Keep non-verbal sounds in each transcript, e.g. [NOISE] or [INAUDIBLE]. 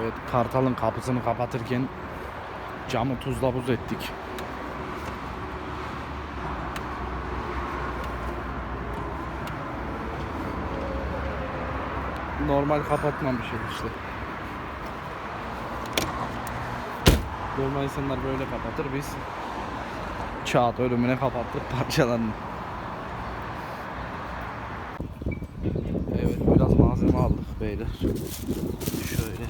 Evet Kartal'ın kapısını kapatırken camı tuzla buz ettik. Normal kapatmamışız işte. Normal insanlar böyle kapatır biz Çağat ölümüne kapattık parçalarını. Evet biraz malzeme aldık beyler. Şöyle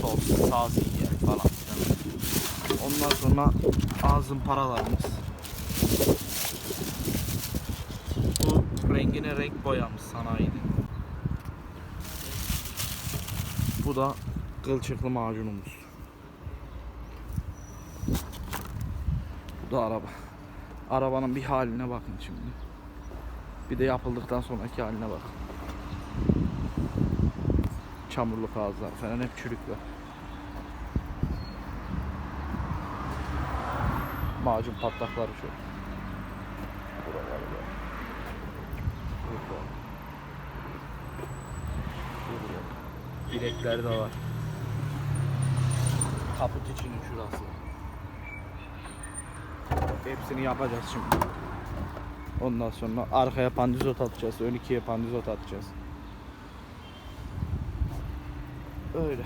sos, sağ zincir falan filan. Ondan sonra ağzın paralarımız. Bu rengine renk boyamız sanayide. Bu da kılçıklı macunumuz. Bu da araba. Arabanın bir haline bakın şimdi. Bir de yapıldıktan sonraki haline bakın. Çamurluk ağızlar falan hep çürük var. Macun patlakları şu. Buraları. Burada. Burada. Bilekleri de var. Kaput içinin şurası. Hepsini yapacağız şimdi. Ondan sonra arkaya pandizot atacağız. Ön ikiye pandizot atacağız. Öyle.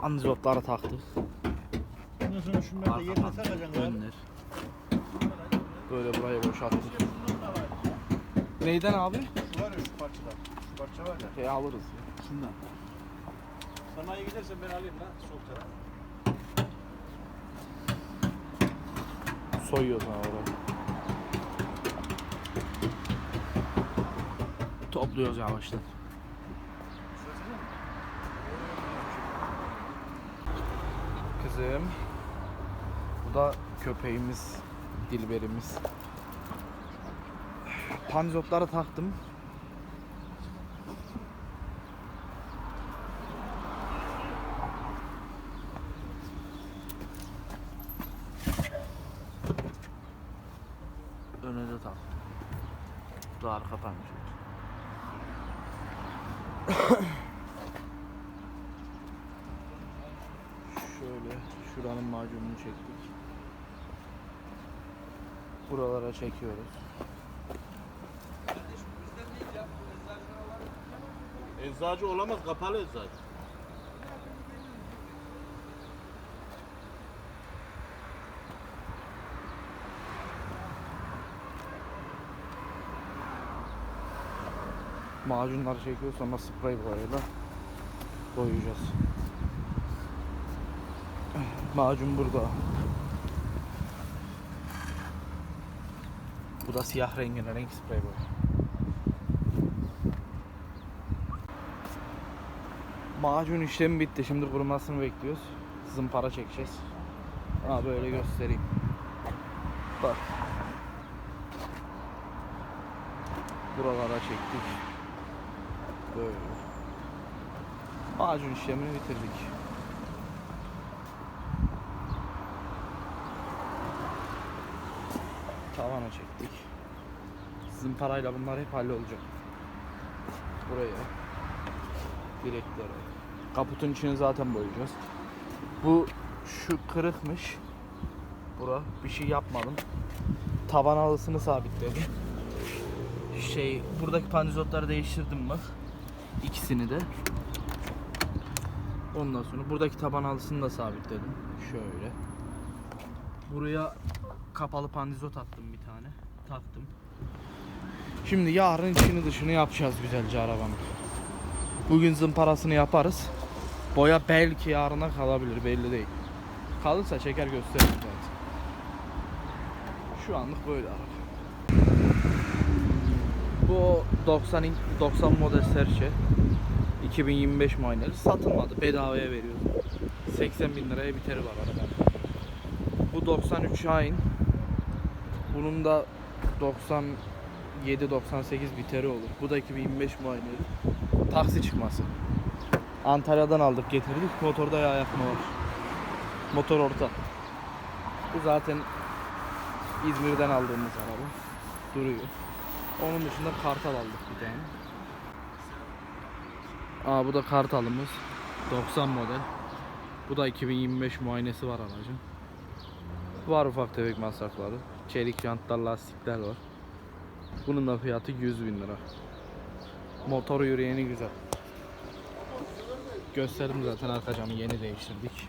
Pandizotları taktık. Ondan sonra şunları da yerine Arkadan takacaksın abi. önler. Böyle burayı boşalttık. Neyden abi? Şu var ya şu parçadan. Şu parça var ya. Şey alırız ya. Şundan. Sanayiye gidersen ben alayım lan sol taraf. Soyuyoruz ha orayı. Topluyoruz yavaştan. Kızım. Bu da köpeğimiz, dilberimiz. Panzotları taktım. Öne de taktım. Bu da arka panzot. Şöyle şuranın macununu çektik. Buralara çekiyoruz. Eczacı olamaz kapalı eczacı. Macunları çekiyoruz sonra sprey boyayla boyayacağız. Macun burada. Bu da siyah rengine renk sprey boya. Macun işlemi bitti. Şimdi kurumasını bekliyoruz. Zımpara çekeceğiz. Ha böyle göstereyim. Bak. Buralara çektik. Böyle. Macun işlemini bitirdik. Tavana çektik. Zımparayla bunlar hep hallolacak. Buraya. Direklere. Kaputun içini zaten boyayacağız. Bu şu kırıkmış. Bura bir şey yapmadım. Taban halısını sabitledim. Şey buradaki pandizotları değiştirdim bak. İkisini de. Ondan sonra buradaki taban halısını da sabitledim. Şöyle. Buraya kapalı pandizot attım bir tane. Taktım. Şimdi yarın içini dışını yapacağız güzelce arabanın. Bugün zımparasını yaparız. Boya belki yarına kalabilir belli değil. Kalırsa çeker gösteririm zaten. Şu anlık böyle araba. Bu 90 in- 90 model Serçe 2025 muayeneli satılmadı. Bedavaya veriyoruz. 80 bin liraya biteri var arabanın. Bu 93 Şahin. Bunun da 97 98 biteri olur. Bu da 2025 muayeneli. Taksi çıkması. Antalya'dan aldık getirdik. Motorda yağ yakma var. Motor orta. Bu zaten İzmir'den aldığımız araba. Duruyor. Onun dışında kartal aldık bir tane. Aa bu da kartalımız. 90 model. Bu da 2025 muayenesi var aracın. Var ufak tefek masrafları. Çelik jantlar, lastikler var. Bunun da fiyatı 100 bin lira. Motoru yürüyeni güzel. Gösterdim zaten arka camı yeni değiştirdik.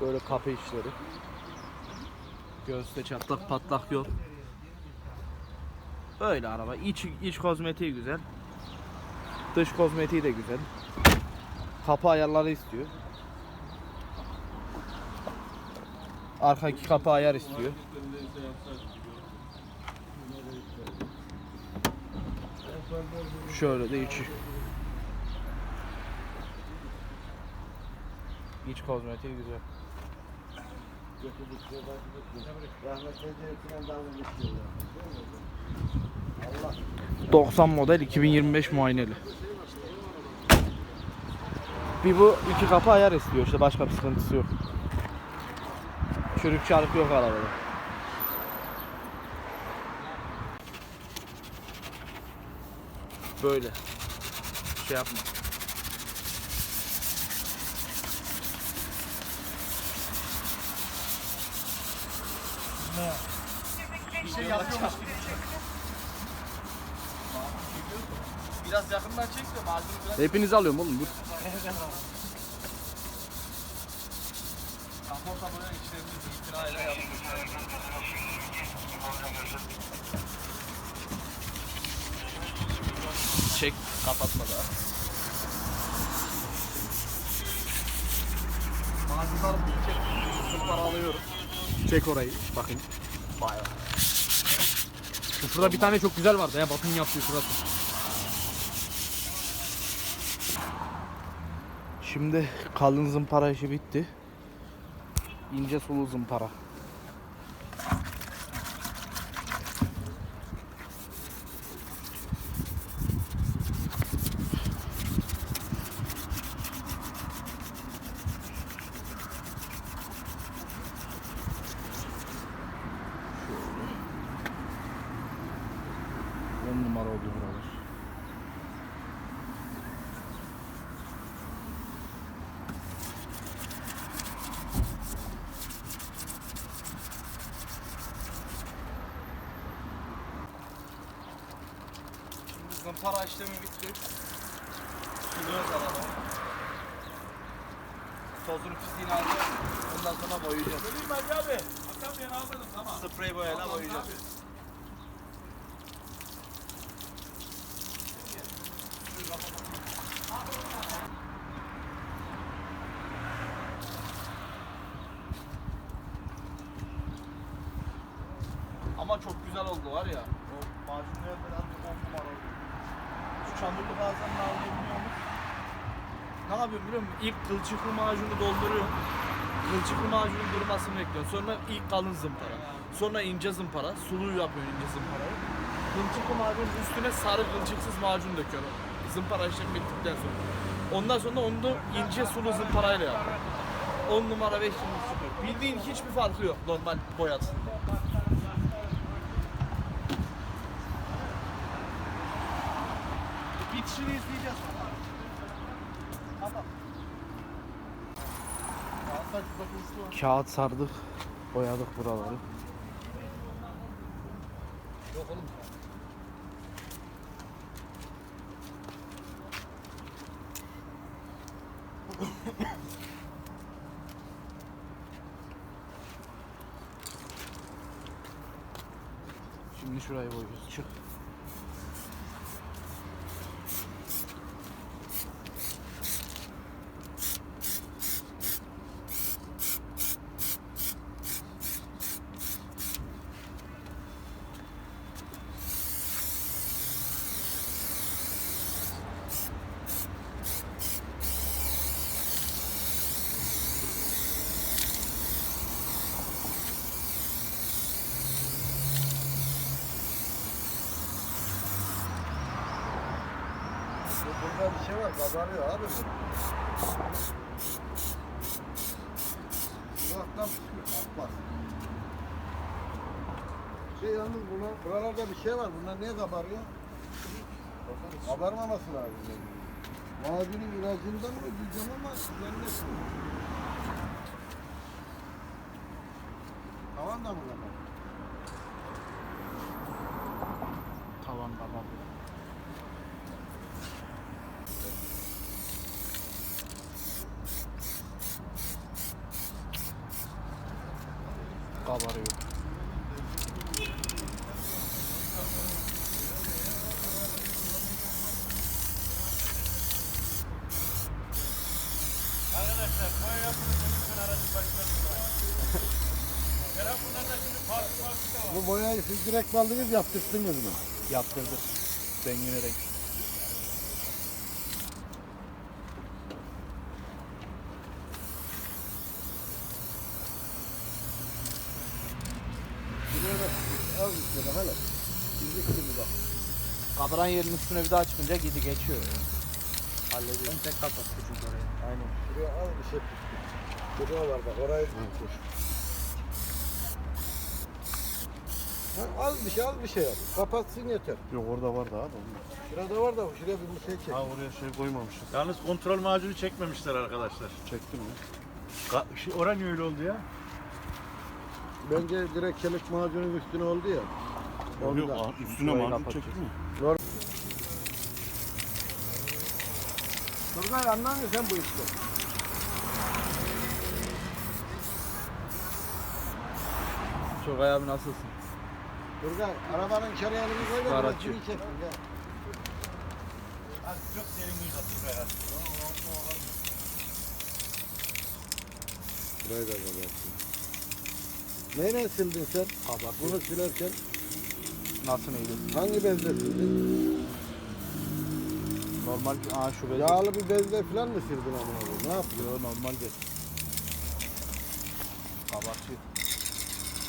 Böyle kapı işleri. Göğüste çatlak patlak yok. Böyle araba. İç, iç kozmetiği güzel. Dış kozmetiği de güzel. Kapı ayarları istiyor. Arka iki kapı ayar istiyor. Şöyle de içi. İç kozmetiği güzel. Rahmetli Cevdet'in dalga geçiyorlar. Allah 90 model 2025 muayeneli. Bir bu iki kapı ayar istiyor işte başka bir sıkıntısı yok. Çürük çarık yok arabada. Böyle. Şey yapma. Bir şey yapıyormuş gibi. Biraz yakından çek de malzeme biraz. Hepinizi alıyorum oğlum dur. Kaporta böyle işlerimiz itinayla yapıyoruz. Çek kapatma da. Malzemeler çek. Sıfır alıyorum. Çek orayı. Bakın. Şurada bir tane çok güzel vardı ya. Batın yaptığı şurası. Şimdi kalın zımpara işi bitti. İnce sulu zımpara. Şöyle. On numara oldu buralar. Zımpara işlemi bitti. Suluyoruz araba. Tozunu pisliğini alacağız. Ondan sonra boyayacağız. Söyleyeyim Hacı abi. Hakan Bey'e almadım tamam. Sprey boyayla boyayacağız. Ama çok güzel oldu var ya. O macunlar falan bir on numara oldu. Şu çamurlu bazen ne alabiliyor musun? Biliyor musun? İlk kılçıklı macunu dolduruyorum. Kılçıklı macunun durmasını bekliyorum. Sonra ilk kalın zımpara. Sonra ince zımpara. Suluyu yapıyorsun ince zımparayı. Kılçıklı macunun üstüne sarı kılçıksız macun döküyorum. Zımpara işlemi bittikten sonra. Ondan sonra onu da ince sulu zımparayla yapıyorum. 10 numara 5 yıldız çıkıyor. Bildiğin hiçbir farkı yok normal boyat. Bitişini izleyeceğiz. Kağıt sardık, boyadık buraları. Yok oğlum. Şimdi şurayı boyuyoruz. Çık. Burada bir şey var. Kazanıyor abi. Uzaktan çıkıyor. Atmaz. Şey yalnız buna, buralarda bir şey var. Bunlar niye kabarıyor? Kabarmaması lazım. Macunun ilacından mı diyeceğim ama zannetmiyorum. Tavan da mı kapalı? Tavan tamam. Kabarıyor. Arkadaşlar boya yapınca lütfen aracın başına tutmayın. Kerem bunlarda şimdi farklı farklı da var. Bu boyayı siz direkt aldınız yaptırdınız mı? Yaptırdık. Rengine renk. Şuraya bak. Az işte bak hele. Bizlik gibi bak. Kabaran yerin üstüne bir daha çıkınca gidi geçiyor. Hallediyor. tek kapattı çünkü oraya. Aynen. Şuraya az bir şey. Şuraya var bak orayı tutmuş. Ha, az bir şey az bir şey yap. Kapatsın yeter. Yok orada var da abi. Şurada var da şuraya bir şey çek. Ha oraya şey koymamışız. Yalnız kontrol macunu çekmemişler arkadaşlar. Çektim mi? Ka şey, oran niye öyle oldu ya? Bence direkt çelik macunun üstüne oldu ya. Yok yok üstüne macun kapatacağız. çektim mi? Turgay anlamıyor sen bu işte. Turgay abi nasılsın? Turgay arabanın çarığını koy da biraz açıyor. çivi çeksin gel. Hadi çok derin yıkatın be ya. Burayı da kapatsın. Neyle sildin sen? Bunu silerken Nasıl neydi? hangi bezle sildin? Normal aa şu böyle. Yağlı bir bezle falan mı sildin amına koyayım? Ne yaptın? Yo, normal bir. Kabartıyor.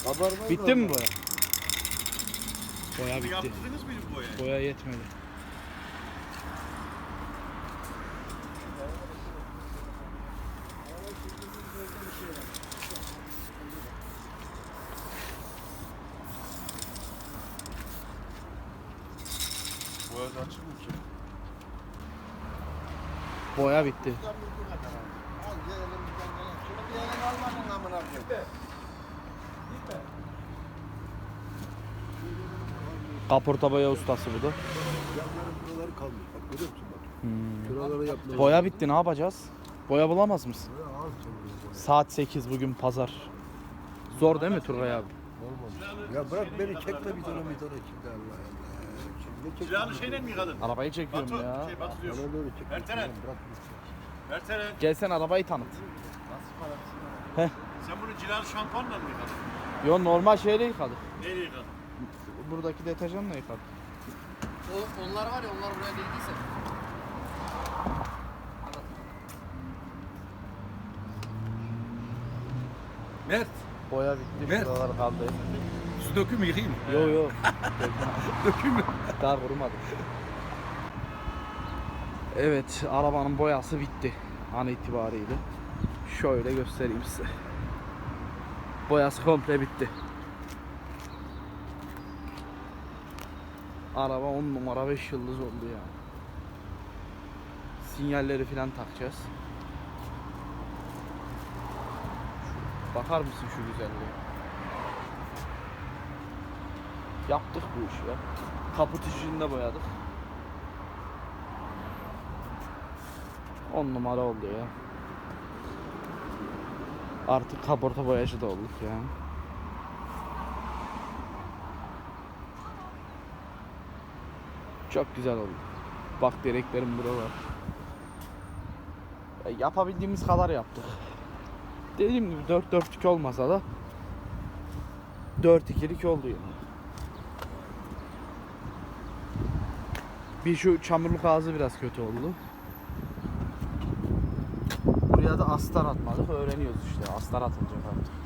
Kabarmaz Bitti mi boya? Boya bitti. Yaptırdınız mı bu boyayı? Boya yetmedi. Bu arada açık mı ki? Boya bitti. Anca elimizden gelen. Şunu bir elin almadın amına koyayım. Kaporta boya ustası bu da. Yanların buraları kalmış. Bak görüyor musun bak. Hmm. Şuraları. Boya bitti ne yapacağız? Boya bulamaz mısın? Buraya ağır çalıyor. Saat 8 bugün pazar. Zor değil mi Turgay abi? Olmamış. Ya bırak beni çekme bir tane bir tane şimdi Allah Allah. Silahını şeyle mi yıkadın? Arabayı çekiyorum Batu, ya. şey Batu diyor. Bana böyle çek. Ertelen. Bırak gitsin. Ertelen. Gel sen arabayı tanıt. Sen bunu cilalı şampuanla mı yıkadın? Yo normal şeyle yıkadık. Neyle yıkadın? Buradaki deterjanla yıkadık. O, onlar var ya onlar buraya değdiyse. Mert, Boya bitti. Ver. Şuralar kaldı. Su döküm mü yıkayayım mı? Yo yo. [LAUGHS] Döküm mü? Daha kurumadı. Evet, arabanın boyası bitti an itibariyle. Şöyle göstereyim size. Boyası komple bitti. Araba 10 numara 5 yıldız oldu ya. Sinyalleri falan takacağız. Bakar mısın şu güzelliğe? Yaptık bu işi ya. Kaput içini de boyadık. 10 numara oldu ya. Artık kaporta boyacı da olduk yani. Çok güzel oldu. Bak direklerim buralar. Ya yapabildiğimiz kadar yaptık. Dediğim gibi 4 4 olmasa da 4 2'lik oldu yani. Bir şu çamurluk ağzı biraz kötü oldu. Buraya da astar atmadık. Öğreniyoruz işte. Astar atılacak artık.